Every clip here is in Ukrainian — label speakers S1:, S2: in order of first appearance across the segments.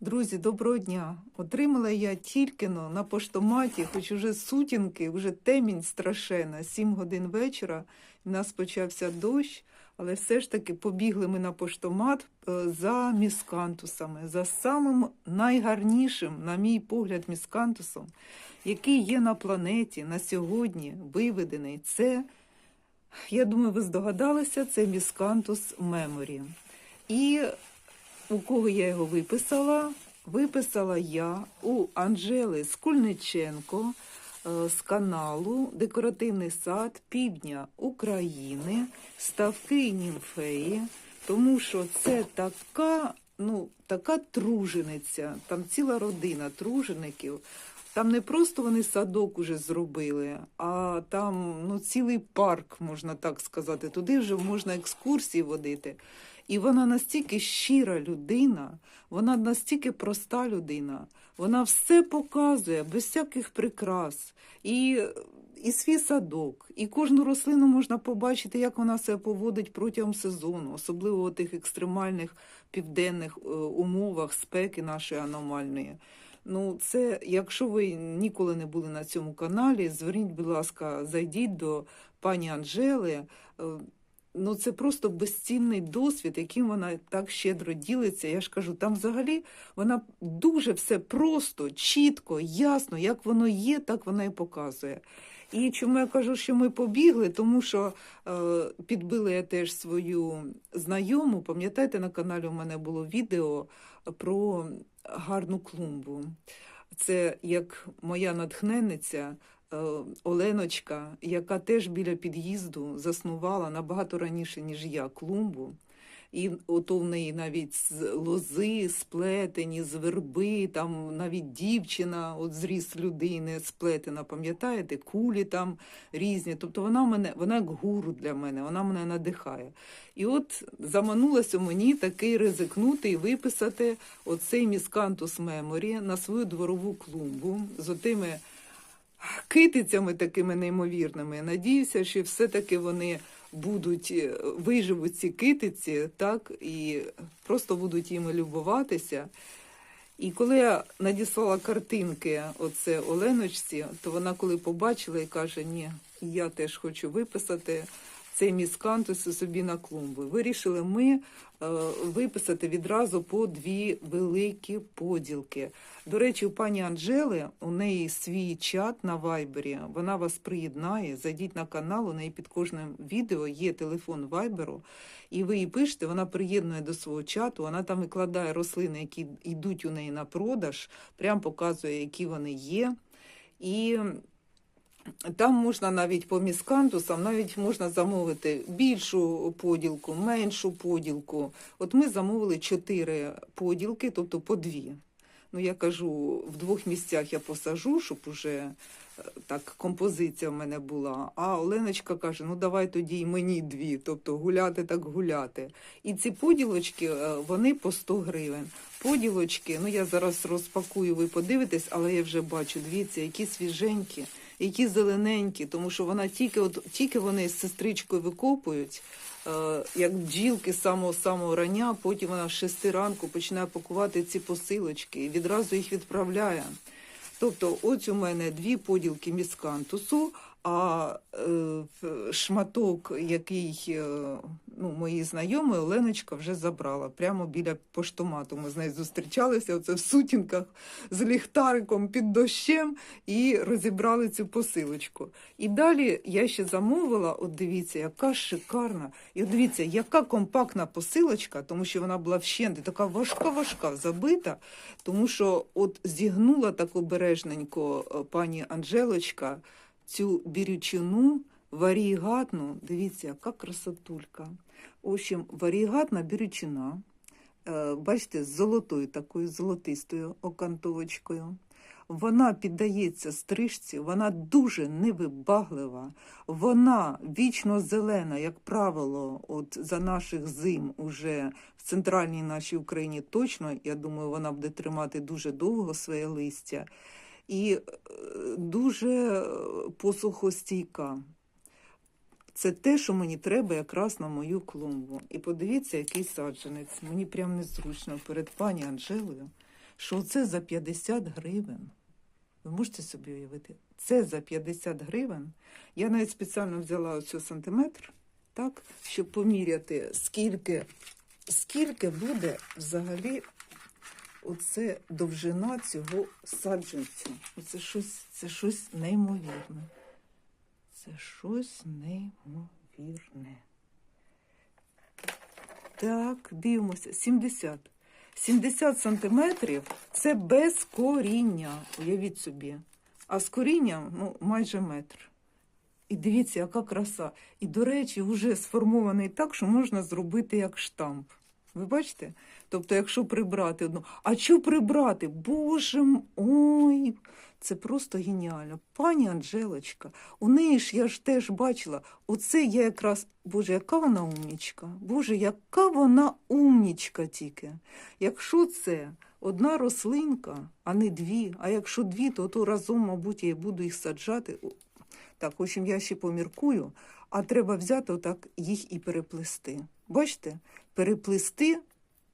S1: Друзі, доброго дня! Отримала я тільки но на поштоматі, хоч уже сутінки, вже темінь страшена, 7 годин вечора. В нас почався дощ, але все ж таки побігли ми на поштомат е, за міскантусами, за самим найгарнішим, на мій погляд, міскантусом, який є на планеті на сьогодні виведений. Це, я думаю, ви здогадалися, це міскантус меморі. І у кого я його виписала? Виписала я у Анжели Скульниченко е, з каналу Декоративний сад Півдня України, ставки німфеї, тому що це така, ну, така тружениця, там ціла родина тружеників. Там не просто вони садок уже зробили, а там ну, цілий парк, можна так сказати. Туди вже можна екскурсії водити. І вона настільки щира людина, вона настільки проста людина, вона все показує без всяких прикрас. І, і свій садок, і кожну рослину можна побачити, як вона себе поводить протягом сезону, особливо у тих екстремальних південних е, умовах спеки нашої аномальної. Ну, це, якщо ви ніколи не були на цьому каналі, зверніть, будь ласка, зайдіть до пані Анжели. Ну, це просто безцінний досвід, яким вона так щедро ділиться. Я ж кажу, там взагалі вона дуже все просто, чітко, ясно, як воно є, так вона і показує. І чому я кажу, що ми побігли, тому що е, підбила я теж свою знайому. Пам'ятаєте, на каналі у мене було відео про гарну клумбу. Це як моя натхненниця Оленочка, яка теж біля під'їзду заснувала набагато раніше, ніж я, клумбу. І ото в неї навіть з лози сплетені, з верби, там навіть дівчина, от зріс людини сплетена, пам'ятаєте, кулі там різні. Тобто вона мене, вона як гуру для мене, вона мене надихає. І от заманулося мені таки ризикнути і виписати оцей міскантус меморі на свою дворову клумбу з отими китицями такими неймовірними. Надіюся, що все-таки вони будуть е, виживуть ці китиці, так і просто будуть їми любуватися. І коли я надіслала картинки оце Оленочці, то вона коли побачила і каже: Ні, я теж хочу виписати цей міскантус собі на клумбу. Вирішили ми е, виписати відразу по дві великі поділки. До речі, у пані Анжели у неї свій чат на Вайбері. Вона вас приєднає. Зайдіть на канал, у неї під кожним відео є телефон Вайберу, і ви їй пишете, вона приєднує до свого чату. Вона там викладає рослини, які йдуть у неї на продаж, прям показує, які вони є. І там можна навіть по міскантусам, навіть можна замовити більшу поділку, меншу поділку. От ми замовили чотири поділки, тобто по дві. Ну, я кажу, в двох місцях я посажу, щоб уже е, так композиція в мене була. А Оленочка каже: ну давай тоді й мені дві, тобто гуляти так гуляти. І ці поділочки е, вони по 100 гривень. Поділочки, ну я зараз розпакую, ви подивитесь, але я вже бачу, дивіться, які свіженькі, які зелененькі, тому що вона тільки, от тільки вони з сестричкою викопують. е, Як бджілки з самого самого рання, потім вона з шести ранку починає пакувати ці посилочки і відразу їх відправляє. Тобто, ось у мене дві поділки міскантусу, а е, шматок, який е, ну, мої знайомі, Оленочка вже забрала прямо біля поштомату. Ми з нею зустрічалися оце в сутінках з ліхтариком під дощем і розібрали цю посилочку. І далі я ще замовила, от дивіться, яка шикарна. І от дивіться, яка компактна посилочка, тому що вона була вщент, і така важка-важка, забита, тому що от зігнула так обережненько е, пані Анжелочка цю бірючину варігатну. Дивіться, яка красотулька. В общем, варігатна бірючина. Е, Бачите, з золотою такою золотистою окантовочкою. Вона піддається стрижці, вона дуже невибаглива, вона вічно зелена, як правило, от за наших зим уже в центральній нашій Україні точно, я думаю, вона буде тримати дуже довго своє листя і е, дуже е, посухостійка. Це те, що мені треба якраз на мою клумбу. І подивіться, який саджанець. Мені прям незручно перед пані Анжелою що це за 50 гривень. Ви можете собі уявити? Це за 50 гривень. Я навіть спеціально взяла оцю сантиметр, так, щоб поміряти, скільки, скільки буде взагалі оце довжина цього саджанцю. Оце щось, це щось неймовірне. Це щось неймовірне. Так, дивимося. 70. 70 сантиметрів це без коріння. Уявіть собі. А з корінням ну, майже метр. І дивіться, яка краса. І, до речі, вже сформований так, що можна зробити як штамп. Ви бачите? Тобто, якщо прибрати одну. А що прибрати? Боже ой, це просто геніально. Пані Анжелочка, у неї ж я ж теж бачила, оце я якраз, Боже, яка вона умнічка. Боже, яка вона умнічка тільки. Якщо це одна рослинка, а не дві, а якщо дві, то, то разом, мабуть, я буду їх саджати. Так, в общем, я ще поміркую, а треба взяти отак їх і переплести. Бачите? Переплести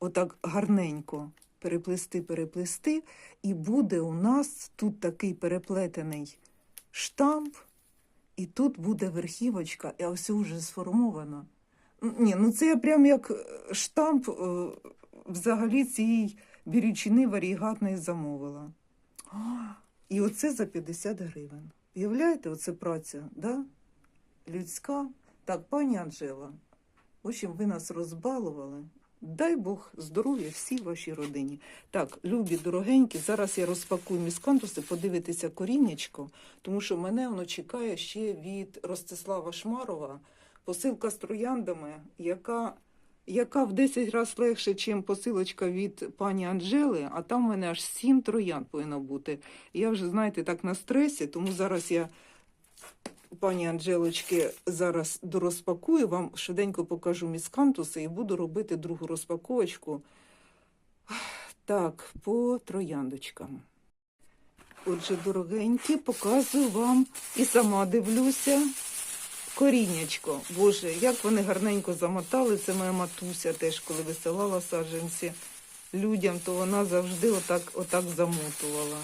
S1: отак гарненько. Переплести, переплести, і буде у нас тут такий переплетений штамп, і тут буде верхівочка, і ось вже сформовано. Ні, ну це я прям як е, штамп е, взагалі цієї бірючини варігатної замовила. І оце за 50 гривень. Уявляєте, оце праця, да? людська. Так, пані Анжела, в общем, ви нас розбалували. Дай Бог здоров'я всій вашій родині. Так, любі, дорогенькі, зараз я розпакую міскантуси, подивитися коріннячко, тому що мене воно чекає ще від Ростислава Шмарова посилка з трояндами, яка, яка в 10 разів легше, ніж посилочка від пані Анжели, а там в мене аж 7 троянд повинно бути. Я вже, знаєте, так на стресі, тому зараз я пані Анжелочки зараз дорозпакую, вам швиденько покажу міскантуси і буду робити другу розпаковочку. Так, по трояндочкам. Отже, дорогенькі, показую вам і сама дивлюся. Коріннячко. Боже, як вони гарненько замотали. Це моя матуся теж, коли висилала саджанці людям, то вона завжди отак, отак замотувала.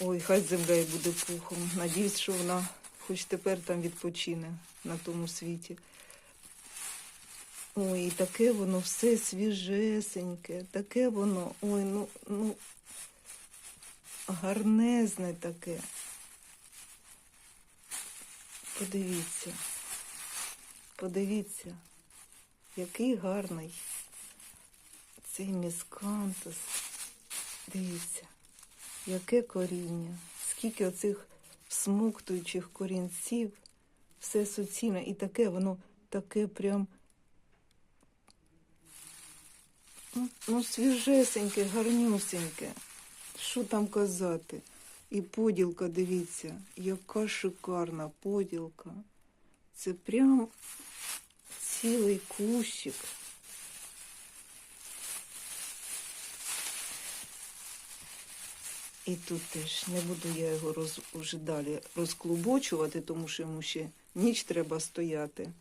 S1: Ой, хай земля і буде пухом. Надіюсь, що вона хоч тепер там відпочине на тому світі. Ой, і таке воно все свіжесеньке, таке воно, ой, ну, ну, гарнезне таке. Подивіться, подивіться, який гарний цей міскантус. Дивіться, яке коріння, скільки оцих всмоктуючих корінців, все суцільне, і таке воно таке прям. Ну, ну, свіжесеньке, гарнюсеньке. Що там казати? І поділка, дивіться, яка шикарна поділка. Це прям цілий кущик. І тут теж не буду я його роз, вже далі розклубочувати, тому що йому ще ніч треба стояти.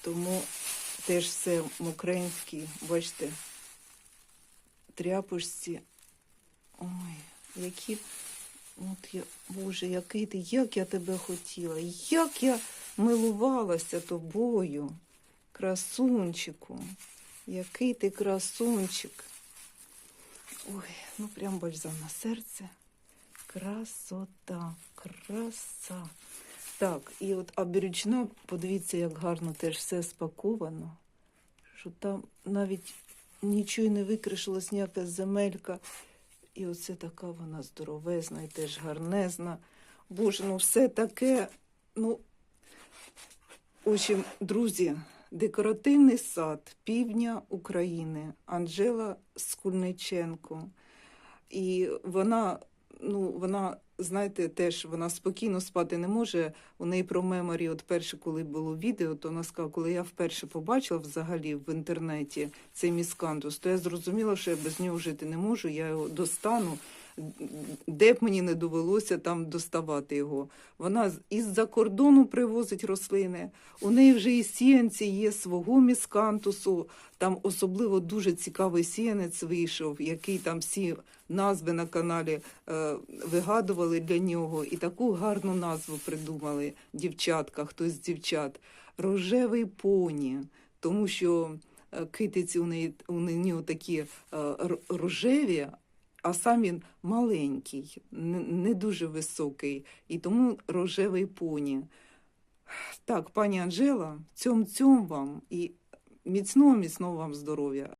S1: Тому теж все мокренькі, бачите, тряпочці. Ой, які. От я, Боже, який ти, як я тебе хотіла, як я милувалася тобою, красунчику, який ти красунчик. Ой, ну прям бальзам на серце. Красота, краса. Так, і от аберючна, подивіться, як гарно теж все спаковано, що там навіть нічого не викришилось, ніяка земелька. І оце така вона здоровезна і теж гарнезна. Боже, ну все таке. Ну, в общем, друзі, декоративний сад півдня України Анжела Скульниченко. І вона, ну, вона, знаєте, теж вона спокійно спати не може. У неї про меморі, от перше, коли було відео, то вона сказала, коли я вперше побачила взагалі в інтернеті цей міскантус, то я зрозуміла, що я без нього жити не можу. Я його достану. Де б мені не довелося там доставати його. Вона із-за кордону привозить рослини. У неї вже і сіянці є свого міскантусу. Там особливо дуже цікавий сіянець вийшов, який там всі назви на каналі е, вигадували для нього. І таку гарну назву придумали дівчатка, хтось з дівчат. Рожевий поні, тому що е, китиці у неї у неї такі е, рожеві, а сам він маленький, не, дуже високий, і тому рожевий поні. Так, пані Анжела, цьом цьом вам і міцного, міцного вам здоров'я.